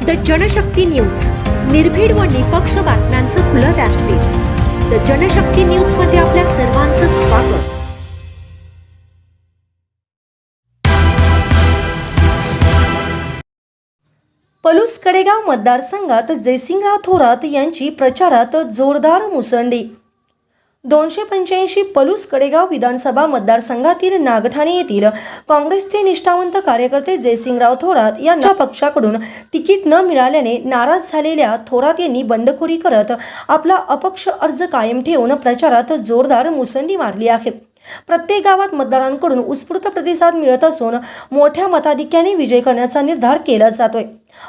The Janshakti news. निर्भीड व निपक्ष बातम्यांचं खुलं व्यासपीठ. द जनशक्ती न्यूजमध्ये आपल्या सर्वांचं स्वागत. पलूस कडेगाव मतदारसंघात जयसिंगराव थोरात यांची प्रचारात जोरदार मुसंडी. दोनशे पंच्याऐंशी पलूस कडेगाव विधानसभा मतदारसंघातील नागठाणे येथील काँग्रेसचे निष्ठावंत कार्यकर्ते जयसिंगराव थोरात यांना पक्षाकडून तिकीट न मिळाल्याने नाराज झालेल्या थोरात यांनी बंडखोरी करत आपला अपक्ष अर्ज कायम ठेवून प्रचारात जोरदार मुसंडी मारली आहे. प्रत्येक गावात मतदारांकडून उत्स्फूर्त प्रतिसाद मिळत असून मोठ्या मताधिक्याने विजय करण्याचा निर्धार केला जातोय.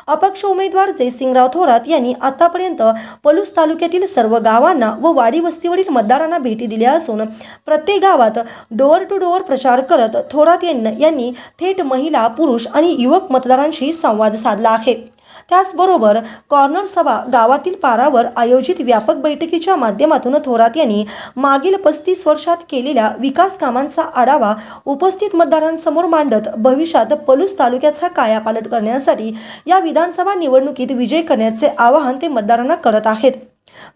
अपक्ष उमेदवार जयसिंगराव थोरात यांनी आतापर्यंत पलूस तालुक्यातील सर्व गावांना व वाडी वस्तीवरील मतदारांना भेटी दिल्या असून प्रत्येक गावात डोअर टू डोअर प्रचार करत थोरात यांनी थेट महिला पुरुष आणि युवक मतदारांशी संवाद साधला आहे. त्याचबरोबर कॉर्नर सभा गावातील पारावर आयोजित व्यापक बैठकीच्या माध्यमातून थोरात यांनी मागील पस्तीस वर्षात केलेल्या विकास कामांचा आढावा उपस्थित मतदारांसमोर मांडत भविष्यात पलूस तालुक्याचा कायापालट करण्यासाठी या विधानसभा निवडणुकीत विजय करण्याचे आवाहन ते मतदारांना करत आहेत.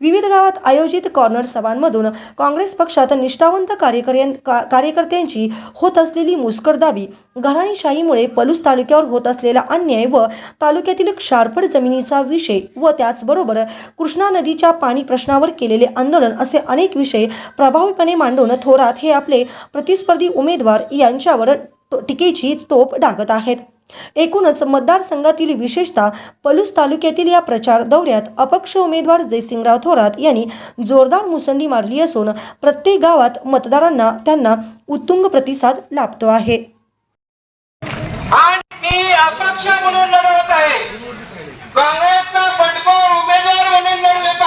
विविध गावात आयोजित कॉर्नर सभांमधून काँग्रेस पक्षात निष्ठावंत कार्यकर्त्यां का- कार्यकर्त्यांची होत असलेली मुस्करदाबी घराणीशाहीमुळे पलूस तालुक्यावर होत असलेला अन्याय व तालुक्यातील क्षारफड जमिनीचा विषय व त्याचबरोबर कृष्णा नदीच्या पाणी प्रश्नावर केलेले आंदोलन असे अनेक विषय प्रभावीपणे मांडून थोरात हे आपले प्रतिस्पर्धी उमेदवार यांच्यावर टीकेची तोप डागत आहेत. एकूणच मतदारसंघातील विशेषतः पलूस तालुक्यातील या प्रचार दौऱ्यात अपक्ष उमेदवार जयसिंगराव थोरात यांनी जोरदार मुसंडी मारली असून प्रत्येक गावात मतदारांना त्यांना उत्तुंग प्रतिसाद लाभतो आहे. अपक्ष म्हणून लढवत आहे. काँग्रेसचा बंडखोर उमेदवार म्हणून लढवत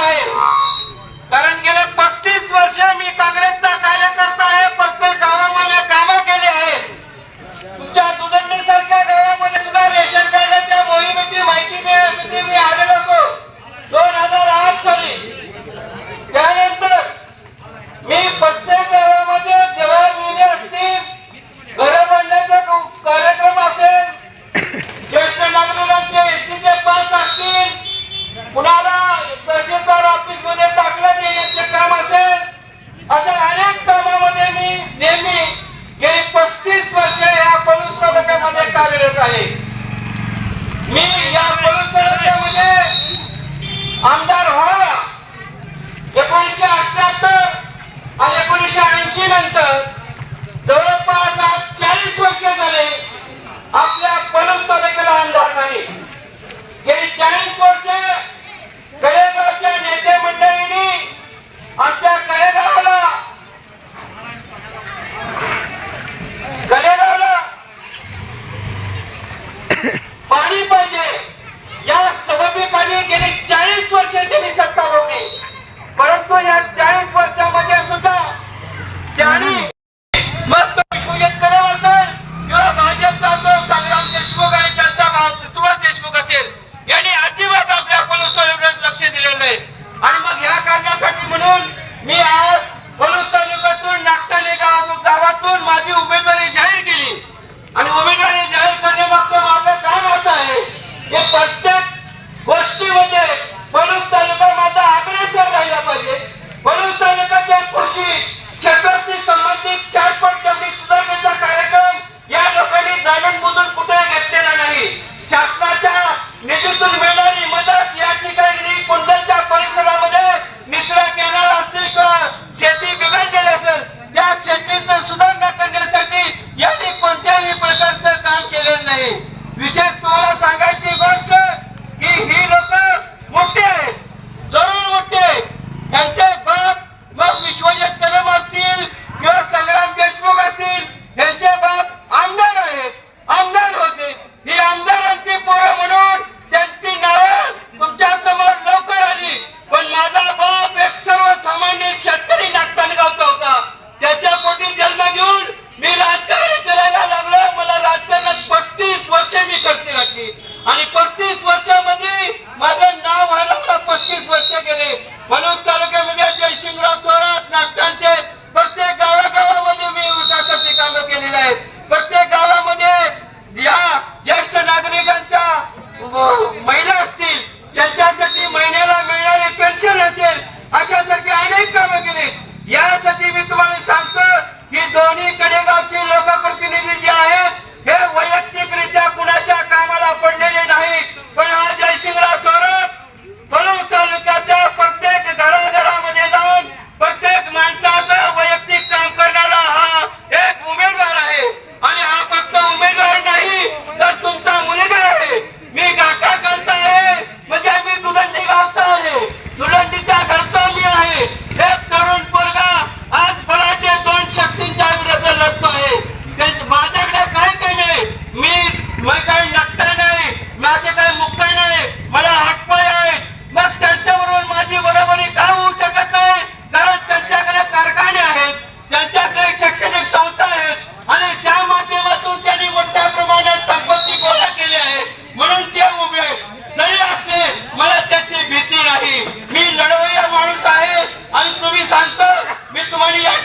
लक्ष दिलेलं आणि मग ह्या कारणासाठी म्हणून मी आज पोलीस तालुक्यातून नागटाने गावातून माझी उमेदवारी जाहीर केली. आणि उमेदवारी जाहीर करण्यामागचं माझं काम असं आहे की प्रत्येक गोष्टीमध्ये पलूस तालुका माझा अग्रेसर राहिला पाहिजे. पलूस तालुक्याच्या कृषी क्षेत्राशी संबंधित शाळपट त्या सुधारणा करण्यासाठी यांनी कोणत्याही प्रकारचं काम केलेलं नाही. विशेष तुम्हाला सांगा आणि पस्तीस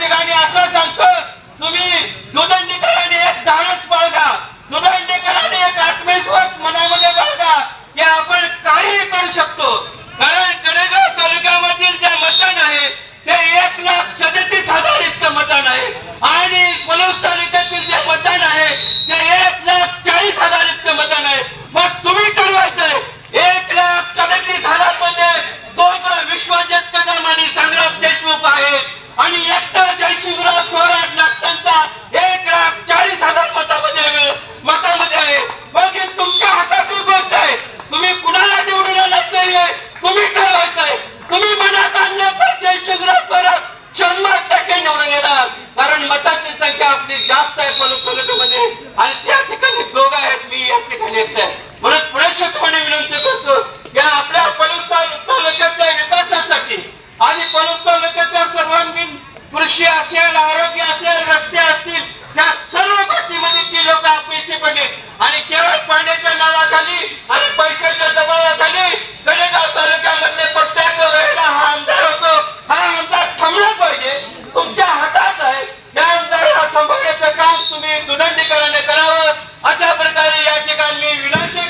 ठिकाणी असं सांगतो तुम्ही दुधन आणि एकटा जयशिवराव थोरात नाटकांचा संबंधित कृषी असेल आरोग्य असेल रस्ते असतील त्या सर्व गोष्टीमध्ये ती लोक अपेक्षित पडली आणि केवळ पाण्याच्या नावाखाली आणि पैशाच्या दबावाखाली गडेगाव तालुक्यामधले प्रत्येक वेळेला हा आमदार होतो. हा आमदार थांबला पाहिजे. तुमच्या हातात आहे. या आमदाराला थांबवण्याचं काम तुम्ही दुदंडीकरणे करावं. अशा प्रकारे या ठिकाणी विनंती